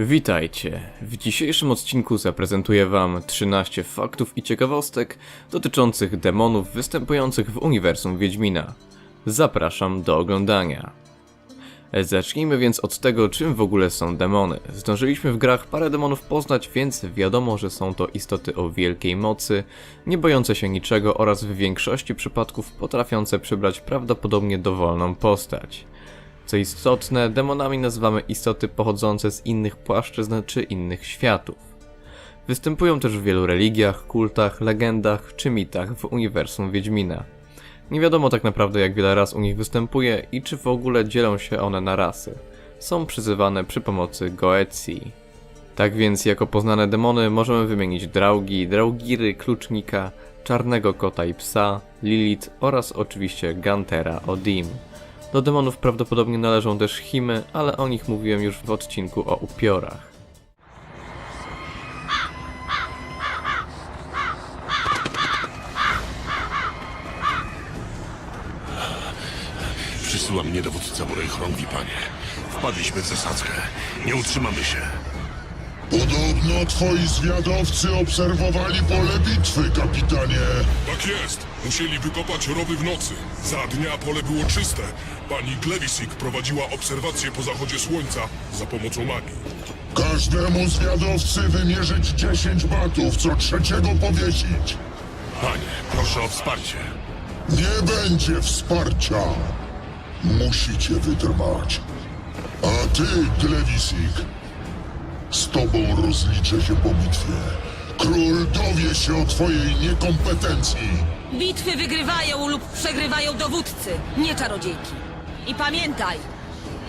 Witajcie. W dzisiejszym odcinku zaprezentuję Wam 13 faktów i ciekawostek dotyczących demonów występujących w uniwersum Wiedźmina. Zapraszam do oglądania. Zacznijmy więc od tego, czym w ogóle są demony. Zdążyliśmy w grach parę demonów poznać, więc wiadomo, że są to istoty o wielkiej mocy, nie bojące się niczego oraz w większości przypadków potrafiące przybrać prawdopodobnie dowolną postać. Co istotne, demonami nazywamy istoty pochodzące z innych płaszczyzn czy innych światów. Występują też w wielu religiach, kultach, legendach czy mitach w uniwersum Wiedźmina. Nie wiadomo tak naprawdę jak wiele ras u nich występuje i czy w ogóle dzielą się one na rasy. Są przyzywane przy pomocy Goecji. Tak więc jako poznane demony możemy wymienić Draugi, Draugiry, Klucznika, Czarnego Kota i Psa, Lilith oraz oczywiście Gantera Odim. Do demonów prawdopodobnie należą też Himy, ale o nich mówiłem już w odcinku o upiorach. Przysyła mnie dowódca Borej Chrągwi, panie. Wpadliśmy w zasadzkę. Nie utrzymamy się. Podobno twoi zwiadowcy obserwowali pole bitwy, kapitanie. Tak jest. Musieli wykopać rowy w nocy. Za dnia pole było czyste. Pani Klewisik prowadziła obserwacje po zachodzie słońca za pomocą magii. Każdemu zwiadowcy wymierzyć 10 batów, co trzeciego powiesić. Panie, proszę o wsparcie. Nie będzie wsparcia. Musicie wytrwać. A ty, Glewisik, z tobą rozliczę się po bitwie. Król dowie się o twojej niekompetencji. Bitwy wygrywają lub przegrywają dowódcy, nie czarodziejki. I pamiętaj,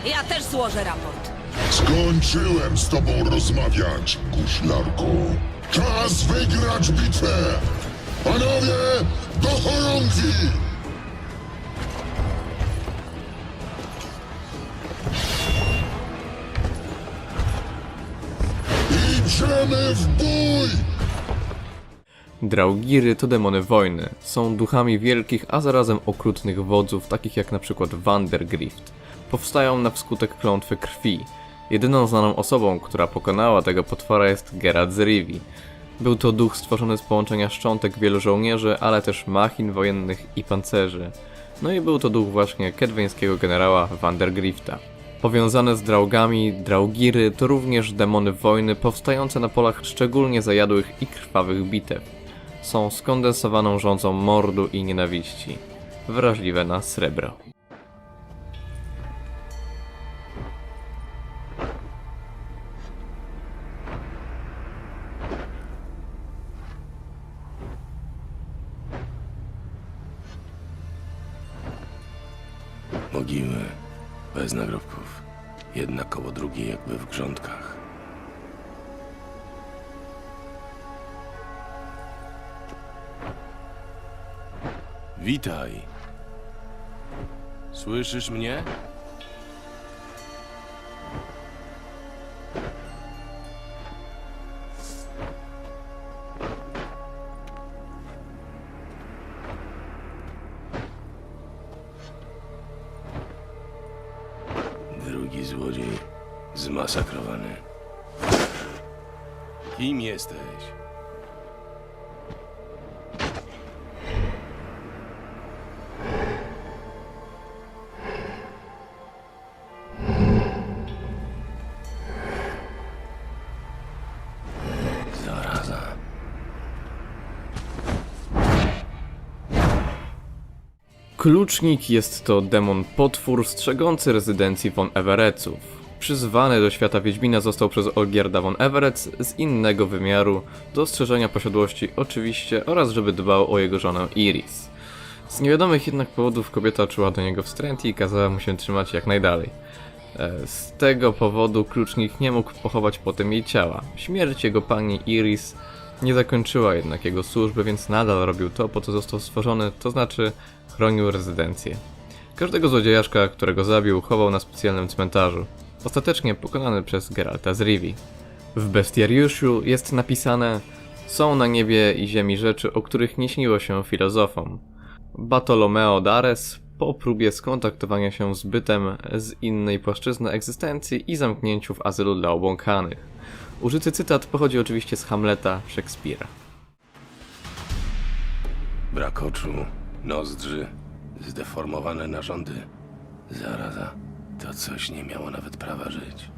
ja też złożę raport. Skończyłem z tobą rozmawiać, guślarko. Czas wygrać bitwę! Panowie, do chorągwi! Idziemy w bój! Draugiry to demony wojny. Są duchami wielkich, a zarazem okrutnych wodzów, takich jak na przykład Vandergrift. Powstają na wskutek klątwy krwi. Jedyną znaną osobą, która pokonała tego potwora jest Geralt z Rivi. Był to duch stworzony z połączenia szczątek wielu żołnierzy, ale też machin wojennych i pancerzy. No i był to duch właśnie kedweńskiego generała Vandergrifta. Powiązane z draugami, draugiry to również demony wojny powstające na polach szczególnie zajadłych i krwawych bitew. Są skondensowaną rządzą mordu i nienawiści, wrażliwe na srebro. Mogiły bez nagrobków. Jedna koło drugiej jakby w grządkach. Witaj. Słyszysz mnie? Kim jesteś? Zaraza. Klucznik jest to demon potwór strzegący rezydencji von Everettów. Przyzwany do świata Wiedźmina został przez Olgierda von Everett z innego wymiaru, do strzeżenia posiadłości oczywiście oraz żeby dbał o jego żonę Iris. Z niewiadomych jednak powodów kobieta czuła do niego wstręt i kazała mu się trzymać jak najdalej. E, Z tego powodu klucznik nie mógł pochować potem jej ciała. Śmierć jego pani Iris nie zakończyła jednak jego służby, więc nadal robił to, po co został stworzony, to znaczy chronił rezydencję. Każdego złodziejaszka, którego zabił, chował na specjalnym cmentarzu. Ostatecznie pokonany przez Geralta z Rivi. W bestiariuszu jest napisane Są na niebie i ziemi rzeczy, o których nie śniło się filozofom. Bartolomeo Dares, po próbie skontaktowania się z bytem z innej płaszczyzny egzystencji i zamknięciu w azylu dla obłąkanych. Użyty cytat pochodzi oczywiście z Hamleta Szekspira. Brak oczu, nozdrzy, zdeformowane narządy. Zaraza, to coś nie miało nawet prawa żyć.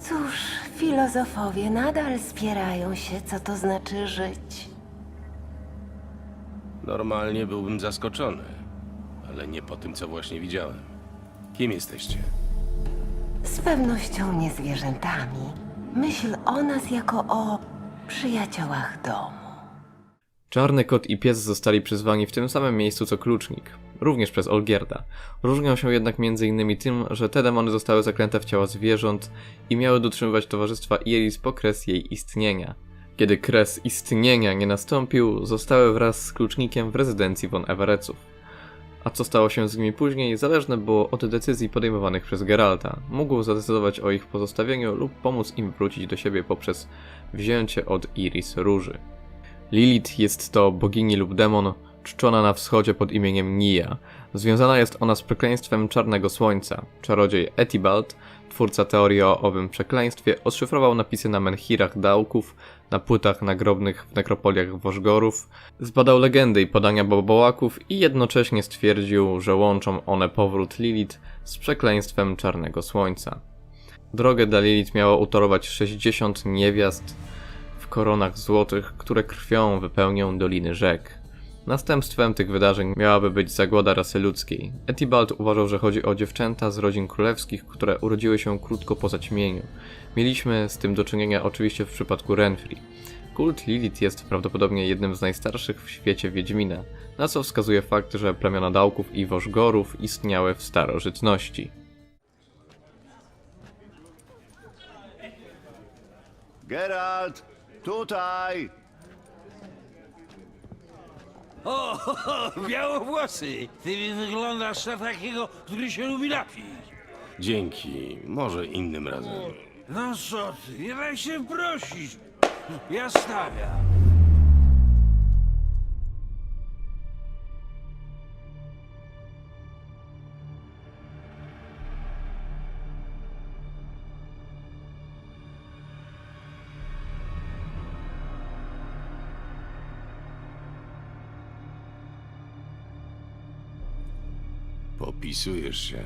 Cóż, filozofowie nadal spierają się, co to znaczy żyć. Normalnie byłbym zaskoczony, ale nie po tym, co właśnie widziałem. Kim jesteście? Z pewnością nie zwierzętami. Myśl o nas jako o przyjaciołach domu. Czarny kot i pies zostali przyzwani w tym samym miejscu co klucznik, również przez Olgierda. Różnią się jednak między innymi tym, że te demony zostały zaklęte w ciała zwierząt i miały dotrzymywać towarzystwa Iris po kres jej istnienia. Kiedy kres istnienia nie nastąpił, zostały wraz z klucznikiem w rezydencji von Everettów. A co stało się z nimi później, zależne było od decyzji podejmowanych przez Geralta. Mógł zadecydować o ich pozostawieniu lub pomóc im wrócić do siebie poprzez wzięcie od Iris róży. Lilith jest to bogini lub demon czczona na wschodzie pod imieniem Nia. Związana jest ona z przekleństwem Czarnego Słońca. Czarodziej Etibald, twórca teorii o owym przekleństwie, odszyfrował napisy na menhirach Dałków, na płytach nagrobnych w nekropoliach Wożgorów, zbadał legendy i podania bobołaków i jednocześnie stwierdził, że łączą one powrót Lilith z przekleństwem Czarnego Słońca. Drogę dla Lilith miało utorować 60 niewiast, w koronach złotych, które krwią wypełnią doliny rzek. Następstwem tych wydarzeń miałaby być zagłada rasy ludzkiej. Etibald uważał, że chodzi o dziewczęta z rodzin królewskich, które urodziły się krótko po zaćmieniu. Mieliśmy z tym do czynienia oczywiście w przypadku Renfri. Kult Lilith jest prawdopodobnie jednym z najstarszych w świecie Wiedźmina, na co wskazuje fakt, że plemiona Dałków i Wożgorów istniały w starożytności. Geralt, tutaj! O, białowłosy! Ty wyglądasz na takiego, który się lubi napić. Dzięki, może innym razem. No co ty, nie daj się prosić. Ja stawiam. Popisujesz się.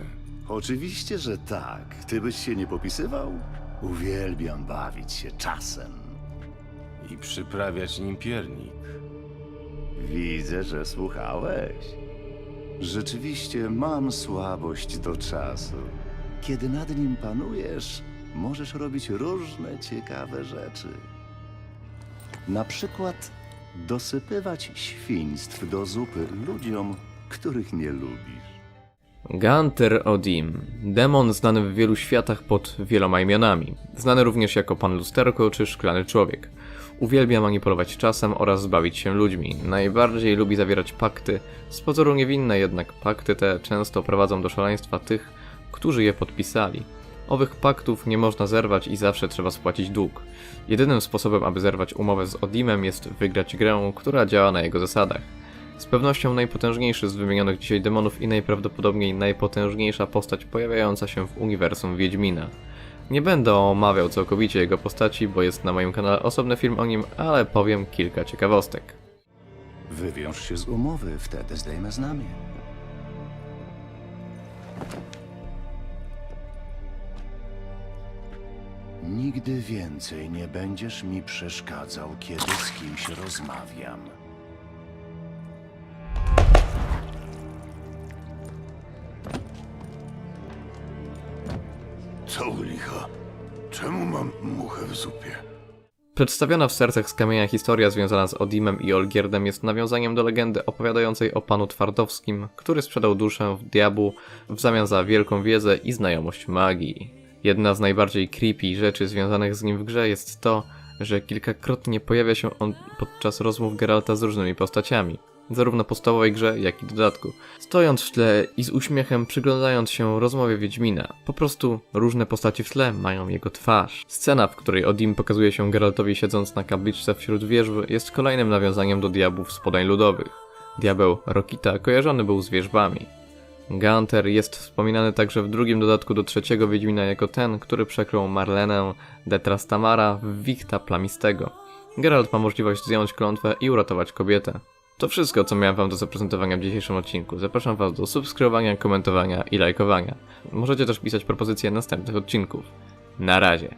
Oczywiście, że tak. Ty byś się nie popisywał? Uwielbiam bawić się czasem. I przyprawiać nim piernik. Widzę, że słuchałeś. Rzeczywiście mam słabość do czasu. Kiedy nad nim panujesz, możesz robić różne ciekawe rzeczy. Na przykład dosypywać świństw do zupy ludziom, których nie lubisz. Ganter Odim, demon znany w wielu światach pod wieloma imionami, znany również jako Pan Lusterko czy Szklany Człowiek. Uwielbia manipulować czasem oraz bawić się ludźmi. Najbardziej lubi zawierać pakty, z pozoru niewinne jednak pakty te często prowadzą do szaleństwa tych, którzy je podpisali. Owych paktów nie można zerwać i zawsze trzeba spłacić dług. Jedynym sposobem, aby zerwać umowę z Odimem jest wygrać grę, która działa na jego zasadach. Z pewnością najpotężniejszy z wymienionych dzisiaj demonów i najprawdopodobniej najpotężniejsza postać pojawiająca się w uniwersum Wiedźmina. Nie będę omawiał całkowicie jego postaci, bo jest na moim kanale osobny film o nim, ale powiem kilka ciekawostek. Wywiąż się z umowy, wtedy zdejmę znamię. Nigdy więcej nie będziesz mi przeszkadzał, kiedy z kimś rozmawiam. Co u licha? Czemu mam muchę w zupie? Przedstawiona w sercach z kamienia historia związana z Odimem i Olgierdem jest nawiązaniem do legendy opowiadającej o panu Twardowskim, który sprzedał duszę w diabłu w zamian za wielką wiedzę i znajomość magii. Jedna z najbardziej creepy rzeczy związanych z nim w grze jest to, że kilkakrotnie pojawia się on podczas rozmów Geralta z różnymi postaciami. Zarówno podstawowej grze, jak i dodatku. Stojąc w tle i z uśmiechem przyglądając się rozmowie Wiedźmina, po prostu różne postaci w tle mają jego twarz. Scena, w której Odim pokazuje się Geraltowi siedząc na kapliczce wśród wierzb, jest kolejnym nawiązaniem do diabłów z podań ludowych. Diabeł Rokita kojarzony był z wierzbami. Gunter jest wspominany także w drugim dodatku do trzeciego Wiedźmina jako ten, który przekrył Marlenę Detrastamara w Wichta Plamistego. Geralt ma możliwość zdjąć klątwę i uratować kobietę. To wszystko, co miałem wam do zaprezentowania w dzisiejszym odcinku. Zapraszam was do subskrybowania, komentowania i lajkowania. Możecie też pisać propozycje następnych odcinków. Na razie.